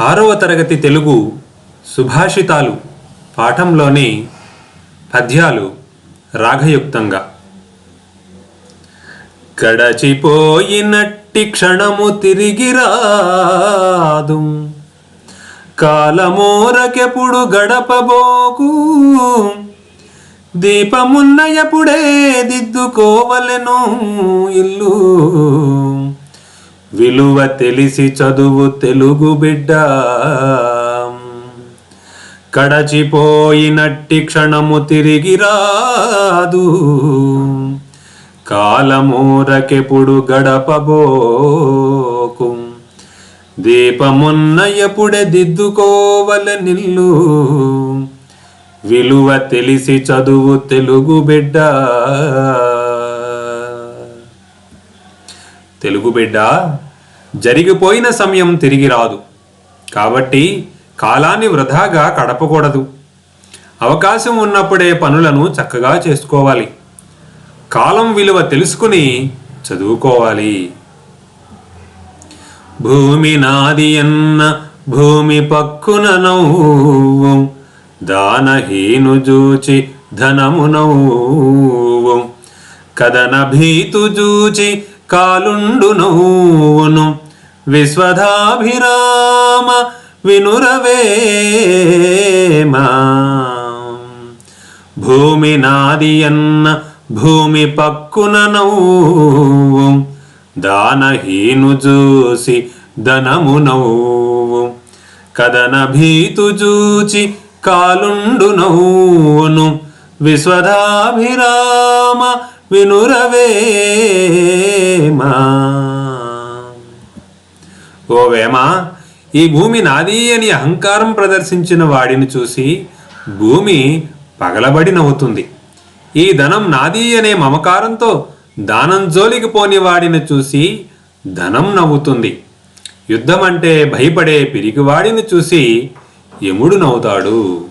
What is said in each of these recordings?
ఆరవ తరగతి తెలుగు సుభాషితాలు పాఠంలోని పద్యాలు రాగయుక్తంగా. గడచిపోయినట్టి క్షణము తిరిగి రాదు. కాలమోరకెప్పుడు గడపబోకు. దీపమున్నయపుడే దిద్దుకోవలెను ఇల్లు. విలువ తెలిసి చదువు తెలుగు బిడ్డ. కడచిపోయినట్టి క్షణము తిరిగి రాదు. కాలమూరకెప్పుడు గడపబోకు. దీపమున్న ఎప్పుడే దిద్దుకోవల నిల్లు. విలువ తెలిసి చదువు తెలుగు బిడ్డ. తెలుగు బిడ్డ జరిగిపోయిన సమయం తిరిగి రాదు. కాబట్టి కాలాన్ని వృధాగా గడపకూడదు. అవకాశం ఉన్నప్పుడే పనులను చక్కగా చేసుకోవాలి. కాలం విలువ తెలుసుకుని చదువుకోవాలి. భూమి నాది అన్న భూమి పక్కున నవ్వు దానహీను జూచి ధనము నవ్వు. కదన భీతు జూచి కాలుండునూను విశ్వధాభిరామ వినురవేమా. భూమి నాది అన్న భూమి పక్కున నవ్వు దానహీను చూసి ధనము నవ్వు. కదన భీతు చూచి కాలుండు నవ్వును విశ్వధాభిరామ వేమా? ఓ వేమ ఈ భూమి నాది అని అహంకారం ప్రదర్శించిన వాడిని చూసి భూమి పగలబడి నవ్వుతుంది. ఈ ధనం నాది అనే మమకారంతో దానం జోలికి పోని వాడిని చూసి ధనం నవ్వుతుంది. యుద్ధం అంటే భయపడే పిరికివాడిని చూసి యముడు నవ్వుతాడు.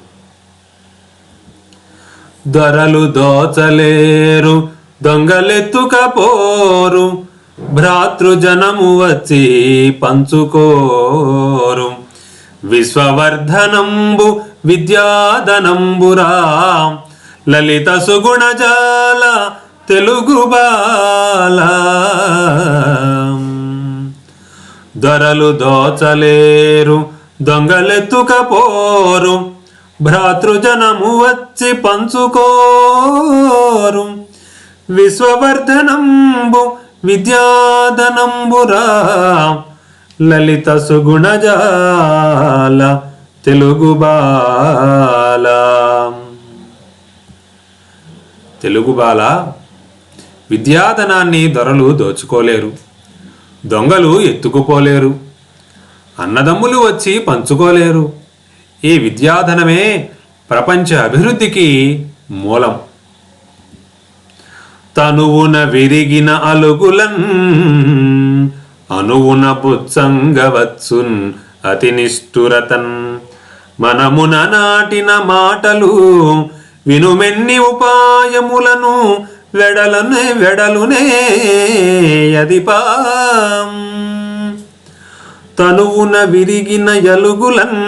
దొరలు దోచలేరు దొంగలెత్తుకపోరు భ్రాతృజనము వచ్చి పంచుకోరు. విశ్వవర్ధనంబు విద్యాధనంబురా. లలిత సుగుణజాల తెలుగు బాల. దొరలు దోచలేరు దొంగలెత్తుకపోరు భ్రాతృజనము వచ్చి పంచుకోరు. విశ్వవర్ధనంబు విద్యాధనంబురా లలిత సుగుణజాల తెలుగు బాల. తెలుగు బాల విద్యాధనాన్ని దొరలు దోచుకోలేరు దొంగలు ఎత్తుకుపోలేరు అన్నదమ్ములు వచ్చి పంచుకోలేరు. ఈ విద్యాధనమే ప్రపంచ అభివృద్ధికి మూలం. తనువున విరిగిన అలుగులన్ అనువున పుచ్చంగవచ్చున్ అతి నిష్ఠురతన్. మనమున నాటిన మాటలు వినుమెన్ని ఉపాయములను వెడలనే వెడలునే అదిపాం తనువున విరిగిన ఎలుగులన్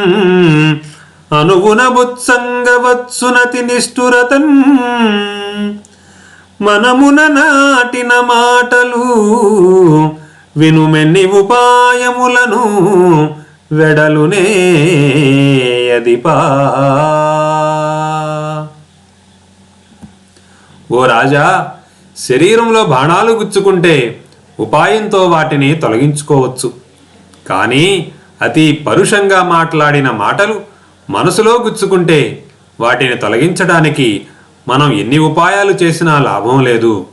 అనుగుణ బుత్సంగవత్సునతి నిష్ఠురతన్. మనమున నాటిన మాటలు వినుమెన్ని ఉపాయములను వెడలునే అదిపా. ఓ రాజా శరీరంలో బాణాలు గుచ్చుకుంటే ఉపాయంతో వాటిని తొలగించుకోవచ్చు. కానీ అతి పరుషంగా మాట్లాడిన మాటలు మనసులో గుచ్చుకుంటే వాటిని తొలగించడానికి మనం ఎన్ని ఉపాయాలు చేసినా లాభం లేదు.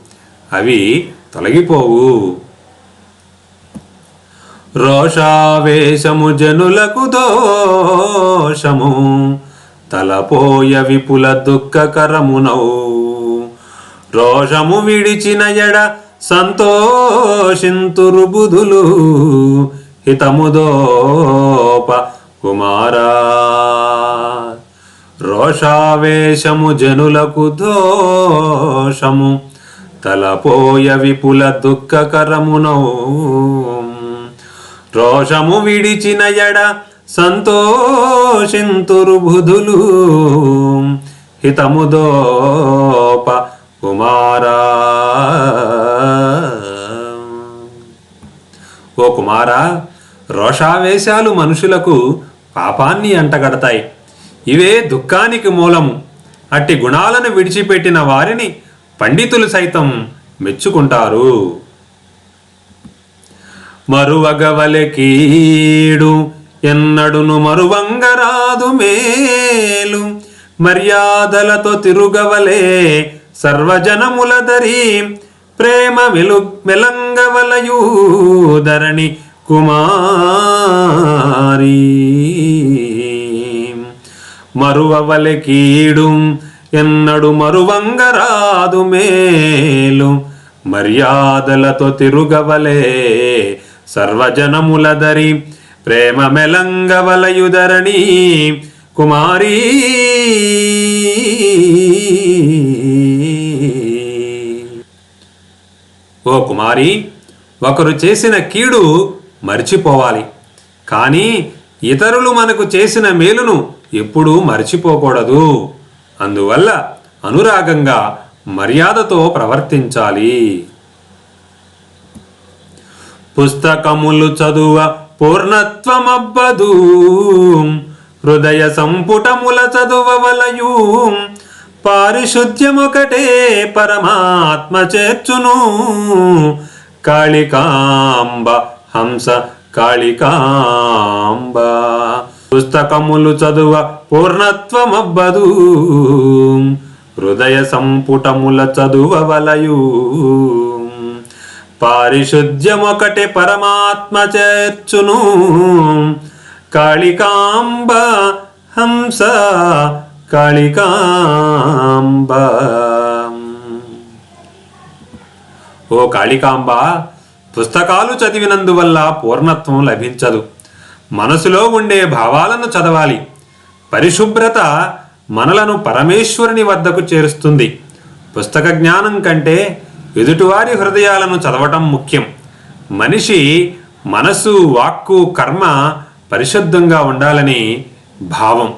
అవి తొలగిపోవు. రోషావేశము జనులకు దోషము. తలపోయ విపుల దుఃఖకరమునవు రోషము విడిచిన ఎడ సంతోషింతురు బుధులు. హితముదోప కుమారా. రోషావేశము జనులకు దోషము తలపోయ విపుల దుఃఖకరమునో. రోషము విడిచిన ఎడ సంతోషింతురు బుధులు. హితముదోప కుమారా. ఓ కుమారా రోషావేశాలు మనుషులకు పాపాన్ని అంటగడతాయి. ఇవే దుఃఖానికి మూలము. అట్టి గుణాలను విడిచిపెట్టిన వారిని పండితులు సైతం మెచ్చుకుంటారు. మరువగవలె కీడు ఎన్నడును మరువంగరాదు మేలు. మర్యాదలతో తిరుగవలే సర్వజనములదరి ప్రేమ వెలు మెలంగవలయూదరణి కుమారీ. మరువవలె కీడు ఎన్నడు మరువంగరాదు మేలు. మర్యాదలతో తిరుగవలే సర్వజనములదరి ప్రేమ మెలంగవలయుదరణి కుమారీ. ఓ కుమారి ఒకరు చేసిన కీడు మర్చిపోవాలి. కానీ ఇతరులు మనకు చేసిన మేలును ఎప్పుడూ మర్చిపోకూడదు. అందువల్ల అనురాగంగా మర్యాదతో ప్రవర్తించాలి. పుస్తకములు చదువ పూర్ణత్వమబ్బదు. హృదయ సంపుటముల చదువవలయు పారిశుద్ధ్యమొకటే పరమాత్మ చేర్చును. కాళికాంబ హంస కాళికాంబ పుస్తకములు చదువ పూర్ణత్వమబ్బదు. హృదయ సంపుటముల చదువవలయు పారిశుద్ధ్యమొకటి పరమాత్మ చేర్చును. కాళికాంబ హంస కాళికాంబ. ఓ కాళికాంబ పుస్తకాలు చదివినందువల్ల పూర్ణత్వం లభించదు. మనసులో ఉండే భావాలను చదవాలి. పరిశుభ్రత మనలను పరమేశ్వరుని వద్దకు చేరుస్తుంది. పుస్తక జ్ఞానం కంటే ఎదుటివారి హృదయాలను చదవటం ముఖ్యం. మనిషి మనసు వాక్కు కర్మ పరిశుద్ధంగా ఉండాలని భావం.